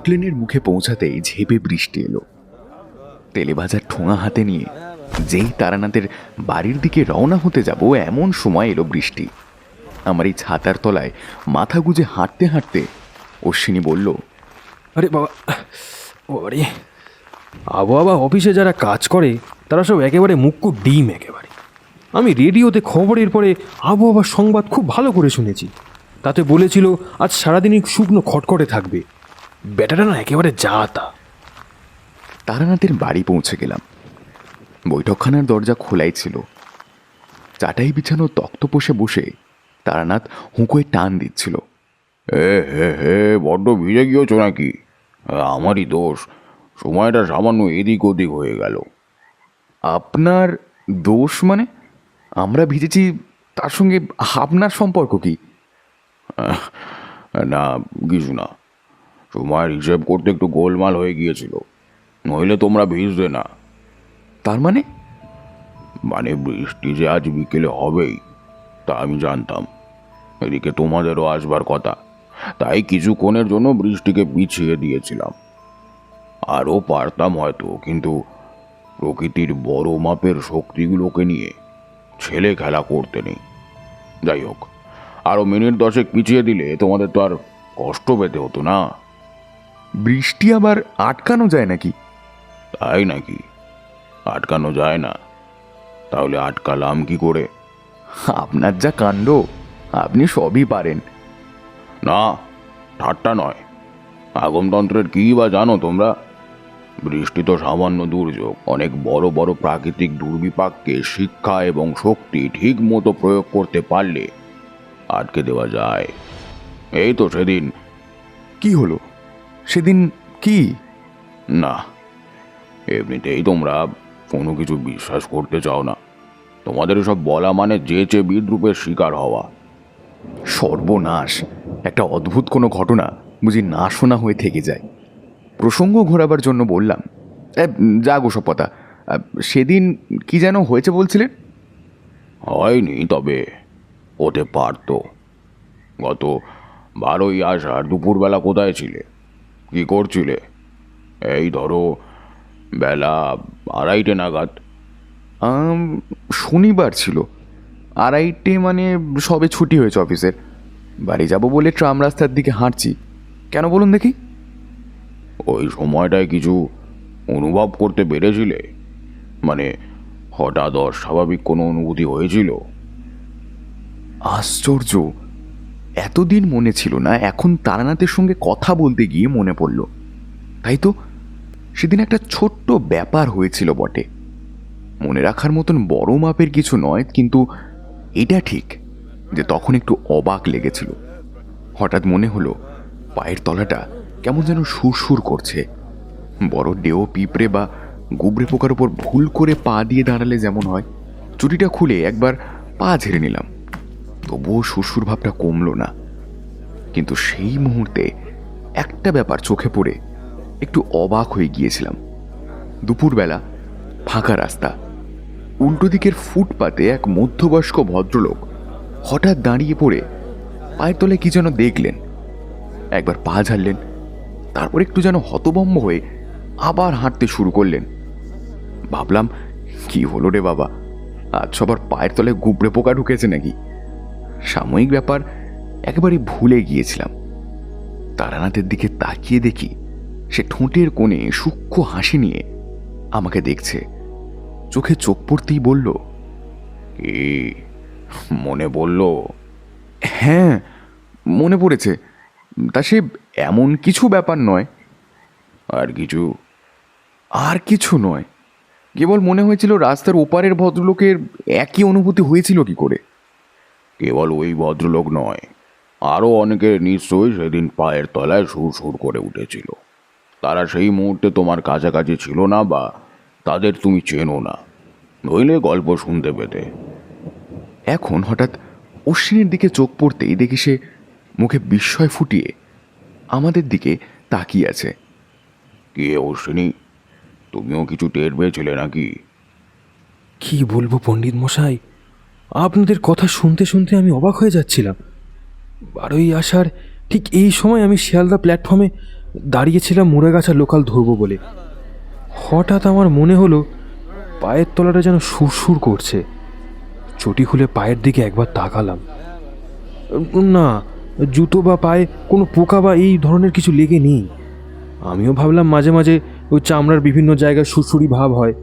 মটলেনের মুখে পৌঁছাতেই ঝেপে বৃষ্টি এলো। তেলে ভাজার ঠোঙা হাতে নিয়ে যেই তারানাথের বাড়ির দিকে রওনা হতে যাব, এমন সময় এলো বৃষ্টি। আমার এই ছাতার তলায় মাথা গুজে হাঁটতে হাঁটতে অশ্বিনী বলল, আরে বাবা আরে আবহাওয়া অফিসে যারা কাজ করে, তারা সব একেবারে মুক্কু ডিম একেবারে। আমি রেডিওতে খবরের পরে আবহাওয়ার সংবাদ খুব ভালো করে শুনেছি। তাতে বলেছিল, আজ সারাদিনই শুকনো খটখটে থাকবে। ব্যাটাটা না একেবারে যা তা তারানাথের বাড়ি পৌঁছে গেলাম। বৈঠকখানার দরজা খোলাই ছিল। চাটাই বিছানো তক্তপোষে বসে তারানাথ হুঁকোয় টান দিচ্ছিল। হে হে হে বড্ড ভিজে গিয়েছো নাকি? আমারই দোষ। সময়টা সামান্য এদিক ওদিক হয়ে গেল। আপনার দোষ মানে? আমরা ভিজেছি তার সঙ্গে আপনার সম্পর্ক কি? না কিছু না। সময়ের হিসেব করতে একটু গোলমাল হয়ে গিয়েছিল। নইলে তোমরা ভিজবে না। তার মানে? মানে বৃষ্টি যে আজ বিকেলে হবেই তা আমি জানতাম। এদিকে তোমাদেরও আসবার কথা। তাই কিছুক্ষণের জন্য বৃষ্টিকে পিছিয়ে দিয়েছিলাম। আরও পারতাম হয়তো কিন্তু প্রকৃতির বড় মাপের শক্তিগুলোকে নিয়ে ছেলে খেলা করতে নেই। যাই হোক আরও মিনিট দশেক পিছিয়ে দিলে তোমাদের তো আর কষ্ট পেতে হতো না। বৃষ্টি আবার আটকানো যায় নাকি? তাই নাকি? আটকানো যায় না। তাহলে আটকালাম কি করে? আপনার যা কাণ্ড আপনি সবই পারেন। না ঠাট্টা নয়। আগমতন্ত্রের কী বা জানো তোমরা? বৃষ্টি তো সামান্য দুর্যোগ। অনেক বড় বড় প্রাকৃতিক দুর্বিপাককে শিক্ষা এবং শক্তি ঠিক মতো প্রয়োগ করতে পারলে আটকে দেওয়া যায়। এই তো সেদিন। কি হলো? সেদিন কি? না এমনিতেই তোমরা কোনো কিছু বিশ্বাস করতে চাও না। তোমাদের সব বলা মানে যেচে বিদ্রুপের শিকার হওয়া। সর্বনাশ একটা অদ্ভুত কোনো ঘটনা বুঝি না শোনা হয়ে থেকে যায়। প্রসঙ্গ ঘোরাবার জন্য বললাম। "এ, যা গোসপতা সেদিন কি যেন হয়েছে বলছিলেন হয়নি তবে হতে পারতো। গত বারোই আষাঢ় দুপুরবেলা কোথায় ছিলে? কি করছিলে? এই ধরো, বেলা আড়াইটে নাগাদ। শনিবার ছিল। আড়াইটে মানে সবে ছুটি হয়েছে অফিসের। বাড়ি যাব বলে ট্রাম রাস্তার দিকে হাঁটছি। কেন বলুন দেখি? ওই সময়টায় কিছু অনুভব করতে পেরেছিলে? মানে হঠাৎ অস্বাভাবিক কোনো অনুভূতি হয়েছিল? আশ্চর্য! এতদিন মনে ছিল না, এখন তারানাথের সঙ্গে কথা বলতে গিয়ে মনে পড়ল। তাই তো, সেদিন একটা ছোট্ট ব্যাপার হয়েছিল বটে। মনে রাখার মতন বড় মাপের কিছু নয়, কিন্তু এটা ঠিক যে তখন একটু অবাক লেগেছিল। হঠাৎ মনে হলো, পায়ের তলাটা কেমন যেন সুরসুর করছে। বড় ডেও পিঁপড়ে বা গুবরে পোকার উপর ভুল করে পা দিয়ে দাঁড়ালে যেমন হয়, চুটিটা খুলে একবার পা ঝেড়ে নিলাম। তবুও শ্বশুর ভাবটা কমল না। কিন্তু সেই মুহূর্তে একটা ব্যাপার চোখে পড়ে, একটু অবাক হয়ে গিয়েছিলাম। দুপুরবেলা, ফাঁকা রাস্তা, উল্টো দিকের ফুটপাতে এক মধ্যবয়স্ক ভদ্রলোক হঠাৎ দাঁড়িয়ে পড়ে, পায়ের তলায় কি যেন দেখলেন। একবার পা ঝাড়লেন, তারপর একটু যেন হতবম্ব হয়ে আবার হাঁটতে শুরু করলেন। ভাবলাম, কি হলো রে বাবা? আজ সবার পায়ের তলায় গুবড়ে পোকা ঢুকেছে নাকি? সাময়িক ব্যাপার, একেবারে ভুলে গিয়েছিলাম। তারানাথের দিকে তাকিয়ে দেখি, সে ঠোঁটের কোণে সূক্ষ্ম হাসি নিয়ে আমাকে দেখছে। চোখে চোখ পড়তেই বলল, এ, মনে বলল হ্যাঁ মনে পড়েছে। তা সে এমন কিছু ব্যাপার নয়। আর কিছু আর কিছু নয়। কেবল মনে হয়েছিল রাস্তার ওপারের ভদ্রলোকের একই অনুভূতি হয়েছিল কি করে? কেবল ওই ভদ্রলোক নয় আরও অনেকের নিশ্চয়ই সেদিন পায়ের তলায় সুর সুর করে উঠেছিল। তারা সেই মুহূর্তে তোমার কাছাকাছি ছিল না বা তাদের তুমি চেনো না। নইলে গল্প শুনতে পেতে। এখন হঠাৎ অশ্বিনীর দিকে চোখ পড়তেই দেখি সে মুখে বিস্ময় ফুটিয়ে আমাদের দিকে তাকিয়ে আছে। কে অশ্বিনী? তুমিও কিছু টের পেয়েছিলে নাকি? কি বলব পণ্ডিত মশাই? আপনাদের কথা শুনতে শুনতে আমি অবাক হয়ে যাচ্ছিলাম। বারোই আসার ঠিক এই সময় আমি শিয়ালদা প্ল্যাটফর্মে দাঁড়িয়েছিলাম মুড়েগাছা লোকাল ধরবো বলে। হঠাৎ আমার মনে হলো, পায়ের তলাটা যেন সুরসুর করছে। চটি খুলে পায়ের দিকে একবার তাকালাম। না, জুতো বা পায়ে কোনো পোকা বা এই ধরনের কিছু লেগে নেই। আমিও ভাবলাম মাঝে মাঝে ওই চামড়ার বিভিন্ন জায়গায় সুরসুরি ভাব হয়।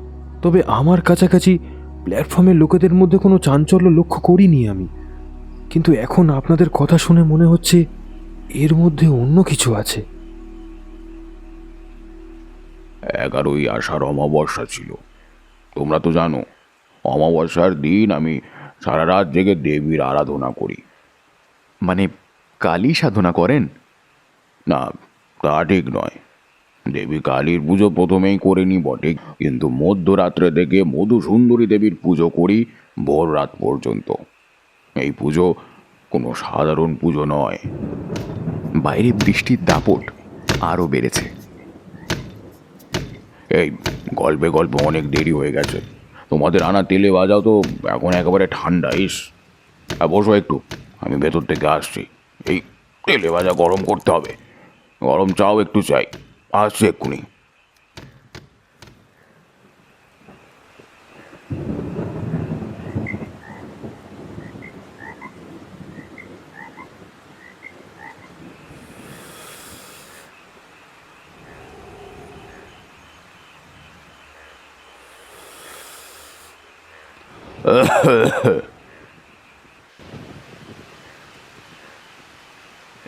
তবে আমার কাছাকাছি প্ল্যাটফর্মের লোকেদের মধ্যে কোনো চাঞ্চল্য লক্ষ্য করিনি আমি। কিন্তু এখন আপনাদের কথা শুনে মনে হচ্ছে এর মধ্যে অন্য কিছু আছে। এগারোই আষাঢ় অমাবস্যা ছিল। তোমরা তো জানো অমাবস্যার দিন আমি সারা রাত জেগে দেবীর আরাধনা করি। মানে কালী সাধনা করেন? না তা ঠিক নয়। দেবী কালীর পুজো প্রথমেই করে নি বটে। কিন্তু মধ্যরাত্রে থেকে মধুসুন্দরী দেবীর পুজো করি ভোর রাত পর্যন্ত। এই পুজো কোনো সাধারণ পুজো নয়। বাইরে বৃষ্টির দাপট আরও বেড়েছে। এই গল্পে গল্পে অনেক দেরি হয়ে গেছে। তোমাদের আনা তেলে বাজাও তো এখন একেবারে ঠান্ডা, ইস। আর বসো একটু, আমি ভেতর থেকে আসছি। এই তেলে ভাজা গরম করতে হবে। গরম চাও, একটু চাই। আসছি এক্ষুনি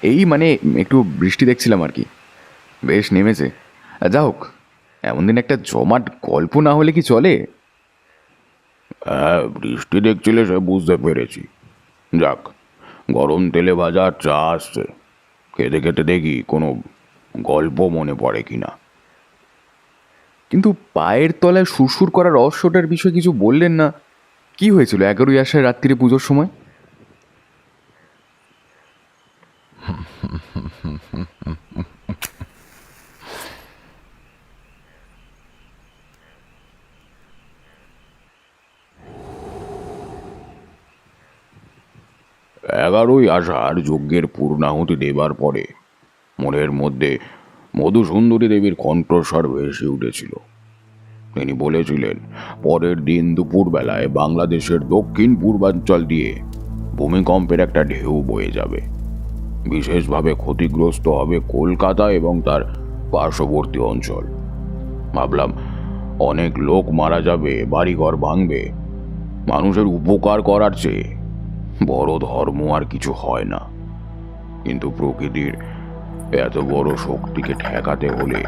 এই মানে একটু বৃষ্টি দেখছিলাম আর কি। বেশ নেমেছে। যা হোক এমন দিন একটা জমাট গল্প না হলে কি চলে? হ্যাঁ বৃষ্টি দেখছিলে সে বুঝতে পেরেছি। যাক গরম তেলে ভাজা চা আসছে। খেতে খেতে দেখি কোনো গল্প মনে পড়ে কি না কিন্তু পায়ের তলায় সুরসুর করার রহস্যটার বিষয়ে কিছু বললেন না? কি হয়েছিল এগারোই আসার রাত্রিরে পুজোর সময়? এগারোই আষাঢ় যজ্ঞের পূর্ণাহুতি দেবার পরে মনের মধ্যে মধুসুন্দরী দেবীর কণ্ঠস্বর ভেসে উঠেছিল। তিনি বলেছিলেন, পরের দিন দুপুরবেলায় বাংলাদেশের দক্ষিণ পূর্বাঞ্চল দিয়ে ভূমিকম্পের একটা ঢেউ বয়ে যাবে। বিশেষভাবে ক্ষতিগ্রস্ত হবে কলকাতা এবং তার পার্শ্ববর্তী অঞ্চল। ভাবলাম, অনেক লোক মারা যাবে, বাড়িঘর ভাঙবে। মানুষের উপকার করার চেয়ে বড় ধর্ম আর কিছু হয় না। কিন্তু প্রকৃতির এত বড় শক্তিকে ঠেকাতে হলে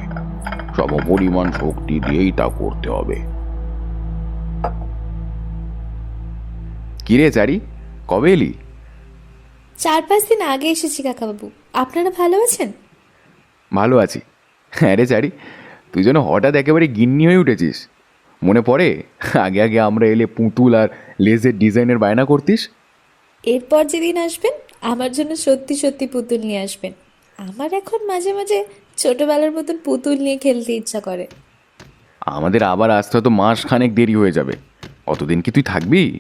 সমপরিমাণ শক্তি দিয়েই তা করতে হবে। কিরে চারি কবে এলি? চার পাঁচ দিন আগে এসেছি কাকাবাবু। আপনারা ভালো আছেন? ভালো আছি। হ্যাঁ রে চারি তুই যেন হঠাৎ একেবারে গিন্নি হয়ে উঠেছিস। মনে পড়ে? আগে আগে আমরা এলে পুতুল আর লেজের ডিজাইনের বায়না করতিস? এরপর যেদিন আসবেন আমার জন্য সত্যি সত্যি পুতুল নিয়ে আসবেন। আমার এখন মাঝে মাঝে ছোটবেলার মতন পুতুল নিয়ে খেলতে ইচ্ছা করে। আমাদের আবার আসতে হয়তো মাস খানেক দেরি হয়ে যাবে। অতদিন কি তুই থাকবি?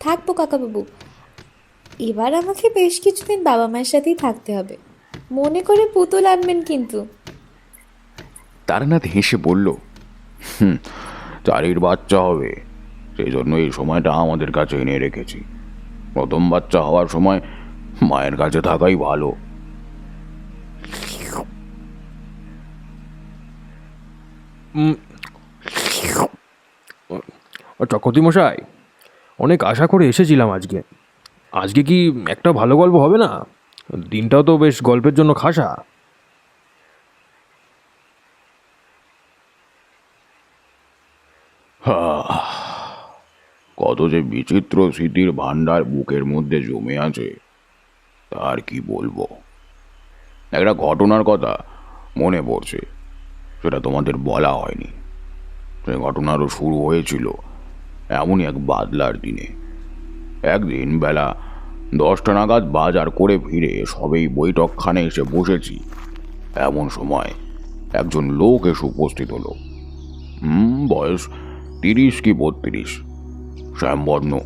থাকব কাকাবাবু। এবার আমাকে বেশ কিছুদিন বাবা মায়ের সাথেই থাকতে হবে। মনে করে পুতুল আনবেন কিন্তু। তারানাথ হেসে বলল হুম চারির বাচ্চা হবে। সেই জন্য এই সময়টা আমাদের কাছে এনে রেখেছি। প্রথম বাচ্চা হওয়ার সময় মায়ের কাছে থাকাই ভালো। চকতি মশাই অনেক আশা করে এসেছিলাম আজকে। আজকে কি একটা ভালো গল্প হবে না? দিনটাও তো বেশ গল্পের জন্য খাসা। কত যে বিচিত্র স্মৃতির ভাণ্ডার বুকের মধ্যে জমে আছে। তার কি বলব? একটা ঘটনার কথা মনে পড়ছে। সেটা তোমাদের বলা হয়নি। সে ঘটনারও শুরু হয়েছিল এমনই এক বাদলার দিনে। একদিন বেলা দশটা নাগাদ বাজার করে ফিরে সবেই বৈঠকখানে এসে বসেছি। এমন সময় একজন লোক এসে উপস্থিত হলো। হুম, বয়স তিরিশ কি বত্রিশ। শ্যামবর্ণ,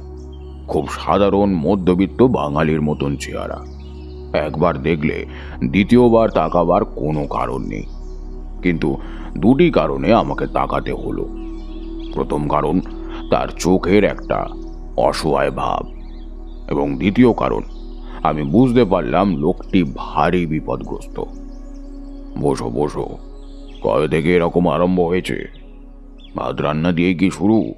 খুব সাধারণ মধ্যবিত্ত বাঙালির মতন চেহারা। একবার দেখলে দ্বিতীয়বার তাকাবার কোনো কারণ নেই। কিন্তু দুটি কারণে আমাকে তাকাতে হলো। প্রথম কারণ, তার চোখের একটা অসহায় ভাব। এবং দ্বিতীয় কারণ, আমি বুঝতে পারলাম লোকটি ভারী বিপদগ্রস্ত। বসো বসো, কবে থেকে এরকম আরম্ভ হয়েছে? ভাত রান্না দিয়ে কি শুরু?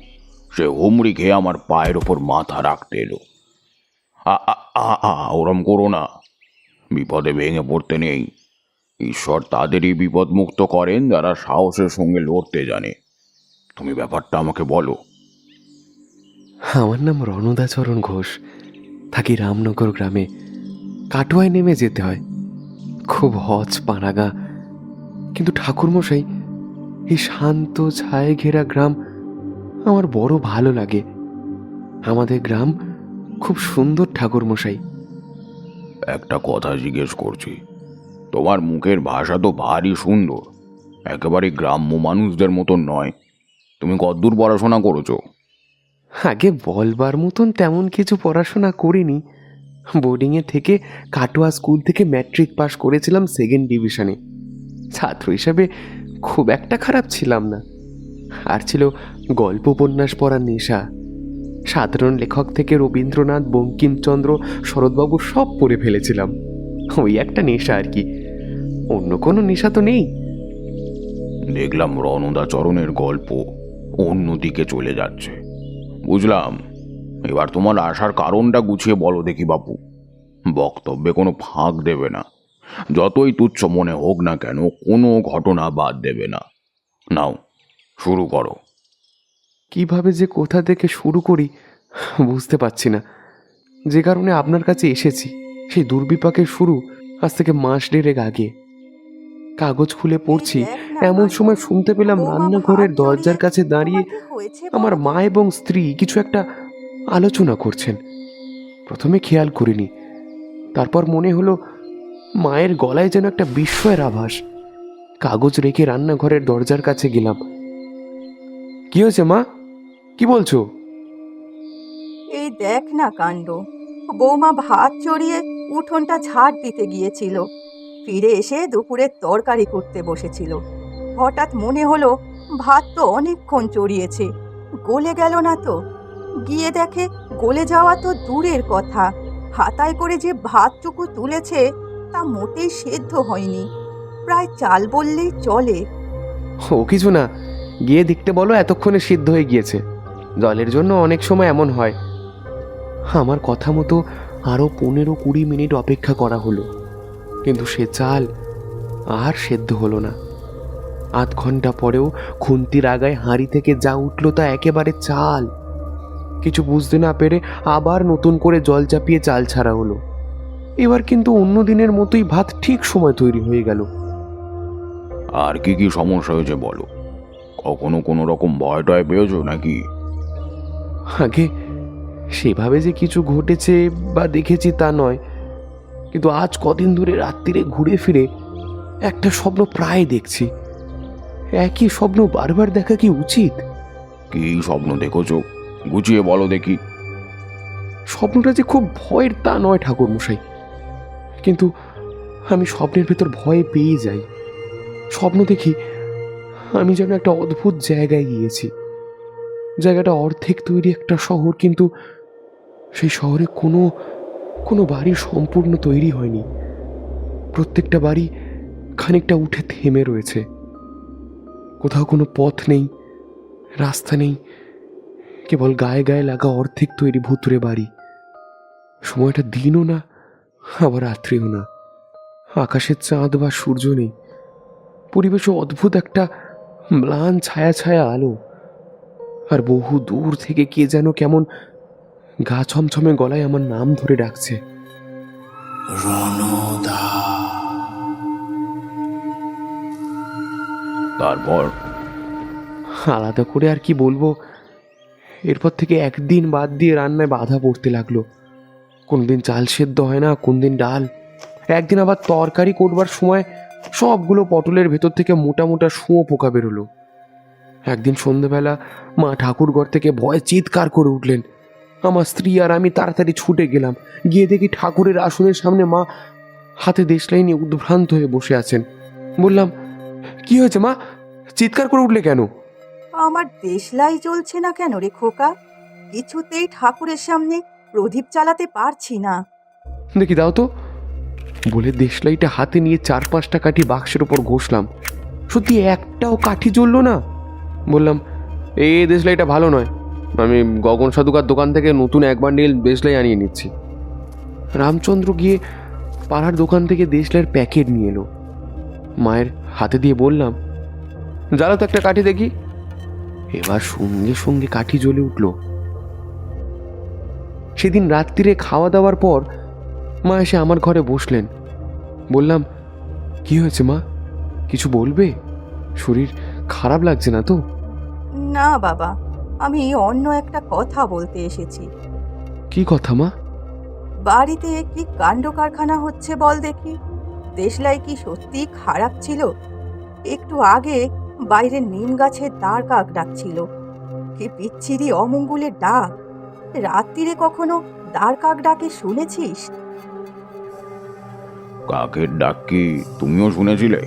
সে হুমড়ি খেয়ে আমার পায়ের ওপর মাথা রাখতে এলো। আ আ, ওরম করো না। বিপদে ভেঙে পড়তে নেই। ঈশ্বর তাদেরই বিপদ মুক্ত করেন যারা সাহসের সঙ্গে লড়তে জানে। তুমি ব্যাপারটা আমাকে বলো। আমার নাম রণদাচরণ ঘোষ। থাকি রামনগর গ্রামে। কাটোয়ায় নেমে যেতে হয়। খুব হজ পানাগা। কিন্তু ঠাকুরমশাই এই শান্ত ছায়ে ঘেরা গ্রাম আমার বড় ভালো লাগে। আমাদের গ্রাম খুব সুন্দর ঠাকুরমশাই। একটা কথা জিজ্ঞেস করছি। তোমার মুখের ভাষা তো ভারী সুন্দর। একেবারে গ্রাম্য মানুষদের মতন নয়। তুমি কদ্দূর পড়াশোনা করেছ? আগে বলবার মতন তেমন কিছু পড়াশোনা করিনি। বোর্ডিংয়ে থেকে কাটোয়া স্কুল থেকে ম্যাট্রিক পাস করেছিলাম সেকেন্ড ডিভিশনে। ছাত্র হিসাবে খুব একটা খারাপ ছিলাম না। আর ছিল গল্প উপন্যাস পড়ার নেশা। সাধারণ লেখক থেকে রবীন্দ্রনাথ, বঙ্কিমচন্দ্র, শরৎবাবু সব পড়ে ফেলেছিলাম। ওই একটা নেশা আর কি। অন্য কোনো নেশা তো নেই। দেখলাম রণদাচরণের গল্প অন্যদিকে চলে যাচ্ছে। বুঝলাম, এবার তোমার আসার কারণটা গুছিয়ে বলো দেখি বাপু। বক্তব্যে কোনো ফাঁক দেবে না। যতই তুচ্ছ মনে হোক না কেন, কোনো ঘটনা বাদ দেবে না। নাও শুরু করো। কীভাবে যে কোথা থেকে শুরু করি বুঝতে পারছি না। যে কারণে আপনার কাছে এসেছি সেই দুর্বিপাকের শুরু আজ থেকে মাস দেড়েক আগে। কাগজ খুলে পড়ছি এমন সময় শুনতে পেলাম রান্নাঘরের দরজার কাছে দাঁড়িয়ে আমার মা এবং স্ত্রী কিছু একটা আলোচনা করছেন। প্রথমে খেয়াল করিনি। তারপর মনে হলো মায়ের গলায় যেন একটা বিস্ময়ের আভাস। কাগজ রেখে রান্নাঘরের দরজার কাছে গেলাম। কি হয়েছে মা? কি বলছো? এই দেখ না কাণ্ড। বৌমা ভাত চড়িয়ে উঠোনটা ঝাড় দিতে গিয়েছিল। ফিরে এসে দুপুরের তরকারি করতে বসেছিল। হঠাৎ মনে হলো ভাত তো অনেকক্ষণ চড়িয়েছে। গলে গেল না তো? গিয়ে দেখে গলে যাওয়া তো দূরের কথা। হাতায় করে যে ভাতটুকু তুলেছে তা মোটেই সেদ্ধ হয়নি। প্রায় চাল বললেই চলে। ও কিছু না। গিয়ে দেখতে বলো এতক্ষণে সিদ্ধ হয়ে গিয়েছে। জলের জন্য অনেক সময় এমন হয়। আমার কথা মতো আরও পনেরো কুড়ি মিনিট অপেক্ষা করা হলো। কিন্তু সে চাল আর সেদ্ধ হলো না। আধ ঘণ্টা পরেও খুন্তির আগায় হাঁড়ি থেকে যা উঠল তা একেবারে চাল। কিছু বুঝতে না পেরে আবার নতুন করে জল চাপিয়ে চাল ছাড়া হলো। এবার কিন্তু অন্য দিনের মতোই ভাত ঠিক সময় তৈরি হয়ে গেল। আর কি কি সমস্যা হয়েছে বলো? কখনো কোনো রকম ভয় টয় পেয়েছ নাকি? আগে সেভাবে যে কিছু ঘটেছে বা দেখেছি তা নয়। কিন্তু আজ কদিন ধরে রাত্রিরে ঘুরে ফিরে একটা স্বপ্ন প্রায় দেখছি। একই স্বপ্ন বারবার দেখা কি উচিত? কি স্বপ্ন দেখেছ? গুছিয়ে বলো দেখি। স্বপ্নটা যে খুব ভয়ের তা নয় ঠাকুর মশাই কিন্তু আমি স্বপ্নের ভেতর ভয় পেয়ে যাই। স্বপ্ন দেখি আমি যেন একটা অদ্ভুত জায়গায় গিয়েছি। জায়গাটা অর্ধেক তৈরি একটা শহর, কিন্তু সেই শহরে কোনো কোনো বাড়ি সম্পূর্ণ তৈরি হয়নি। প্রত্যেকটা বাড়ি খানিকটা উঠে থেমে রয়েছে। কোথাও কোনো পথ নেই, রাস্তা নেই, কেবল গায়ে গায়ে লাগা অর্ধেক তৈরি ভুতুরে বাড়ি। সময়টা দিনও না, আবার রাত্রিও না। আকাশের চাঁদ বা সূর্য নেই। পরিবেশও অদ্ভুত একটা ম্লান ছায়া ছায়া আলো। আর বহু দূর থেকে কে যেন কেমন গা ছমছমে গলায় আমার নাম ধরে ডাকছে। তারপর? আলাদা করে আর কি বলব? এরপর থেকে একদিন বাদ দিয়ে রান্নায় বাধা পড়তে লাগল। কোনদিন চাল সেদ্ধ হয় না কোনদিন ডাল। একদিন আবার তরকারি করবার সময় সবগুলো পটলের ভেতর থেকে মোটা মোটা শুঁয়ো পোকা বেরোলো। একদিন সন্ধেবেলা মা ঠাকুরঘর থেকে ভয়ে চিৎকার করে উঠলেন। আমার স্ত্রী আর আমি তাড়াতাড়ি ছুটে গেলাম। গিয়ে দেখি ঠাকুরের আসনের সামনে মা হাতে দেশলাই নিয়ে উদ্ভ্রান্ত হয়ে বসে আছেন। বললাম কি হয়েছে মা? চিৎকার করে উঠলে কেন? আমার দেশলাই চলছে না কেন রে খোকা? কিছুতেই ঠাকুরের সামনে প্রদীপ চালাতে পারছি না। দেখি দাও তো। বলে দেশলাইটা হাতে নিয়ে চার পাঁচটা কাঠি বাক্সের ওপর ঘষলাম। সত্যি একটাও কাঠি জ্বললো না। বললাম এই দেশলাইটা ভালো নয়। আমি গগন সাধুকার দোকান থেকে নতুন এক বান্ডিল দেশলাই আনিয়ে নিচ্ছি। রামচন্দ্র গিয়ে পাড়ার দোকান থেকে দেশলাইয়ের প্যাকেট নিয়ে এলো। মায়ের হাতে দিয়ে বললাম, জ্বালো তো একটা কাঠি দেখি। এবার সঙ্গে সঙ্গে কাঠি জ্বলে উঠল। সেদিন রাত্রিরে খাওয়া দাওয়ার পর মা এসে আমার ঘরে বসলেন। বললাম কি হয়েছে মা? কিছু বলবে? শরীর খারাপ লাগছে না তো? না বাবা আমি অন্য একটা কথা বলতে এসেছি। কি কথা মা? বাড়িতে কি কাণ্ড কারখানা হচ্ছে বল দেখি। দেশলাই কি সত্যি খারাপ ছিল? একটু আগে বাইরে নিম গাছের দ্বার কাক ডাকছিল। কি বিচ্ছিরি অমঙ্গলের ডাক। রাত্রিরে কখনো দ্বার কাক ডাকে শুনেছিস? কাকের ডাক? কি তুমিও শুনেছিলে?